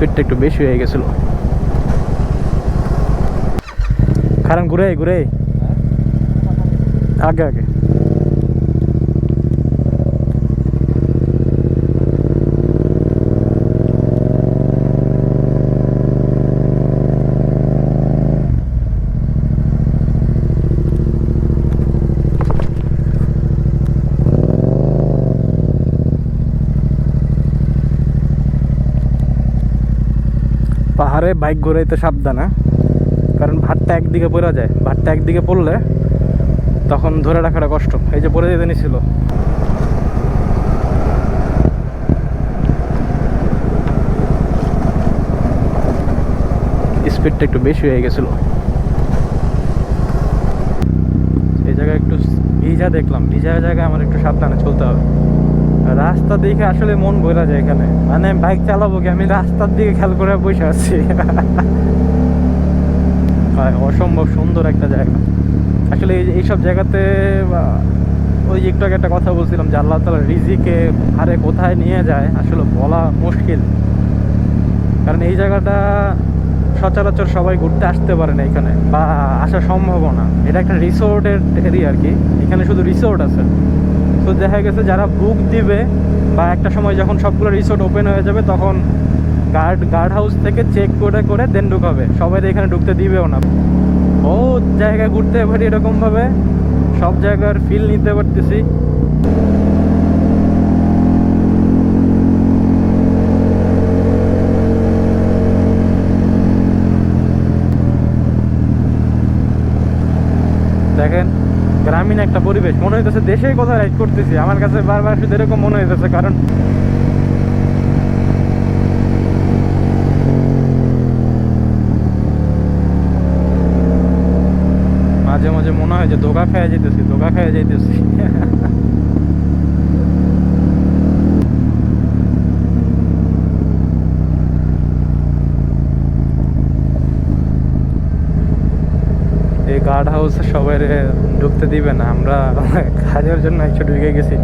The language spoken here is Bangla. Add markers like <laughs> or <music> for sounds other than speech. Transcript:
স্পিডটা একটু বেশি হয়ে গেছিল। কারণ ঘুরে ঘুরে আগে আগে। পাহাড়ে বাইক ঘোরাইতে সাবধানে, কারণ ভাতটা একদিকে পড়া যায়, ভাতটা একদিকে পড়লে তখন ধরে রাখাটা কষ্ট। এই যে পড়ে যেতে নিছিল। স্পিডটা একটু বেশি হয়ে গেছিল। এই জায়গায় একটু ভিজা দেখলাম। ভিজা জায়গায় আমার একটু সাবধানে চলতে হবে। রাস্তা দেখে আসলে মন ভরা যায় এখানে। মানে বাইক চালাবো কি? আমি রাস্তার দিকে খেয়াল করে বসে আছি। <laughs> অসম্ভব সুন্দর একটা জায়গা। আসলে এই এইসব জায়গাতে ওই একটু আগে একটা কথা বলছিলাম যে আল্লাহ তালা রিজিকে হারে কোথায় নিয়ে যায়, আসলে বলা মুশকিল। কারণ এই জায়গাটা সচরাচর সবাই ঘুরতে আসতে পারে না এখানে বা আসা সম্ভব না। এটা একটা রিসোর্টের এরিয়া আর কি। এখানে শুধু রিসোর্ট আছে। তো দেখা গেছে যারা বুক দিবে বা একটা সময় যখন সবগুলো রিসোর্ট ওপেন হয়ে যাবে, তখন গার্ড গার্ড হাউস থেকে চেক করে করে দেন ঢুকাবে। সবাই এখানে ঢুকতে দিবেও না। বহুত জায়গায় ঘুরতে পারি এরকমভাবে। সব জায়গার ফিল নিতে পারতেছি। দেখেন গ্রামীণ একটা পরিবেশ। মনে হইতেছে দেশে কোথাও রাইড করতেছি। আমার কাছে বারবার শুধু এরকম মনে হইতেছে, কারণ মাঝে মাঝে মনে হয় যে দোকা খাইয়া যেতেছি দোকা খাইয়া যেতেছি <laughs> গার্ড হাউসে সবাই ঢুকতে দিবে না। আমরা <laughs> কাজের জন্য একটু ঢুকে গেছি।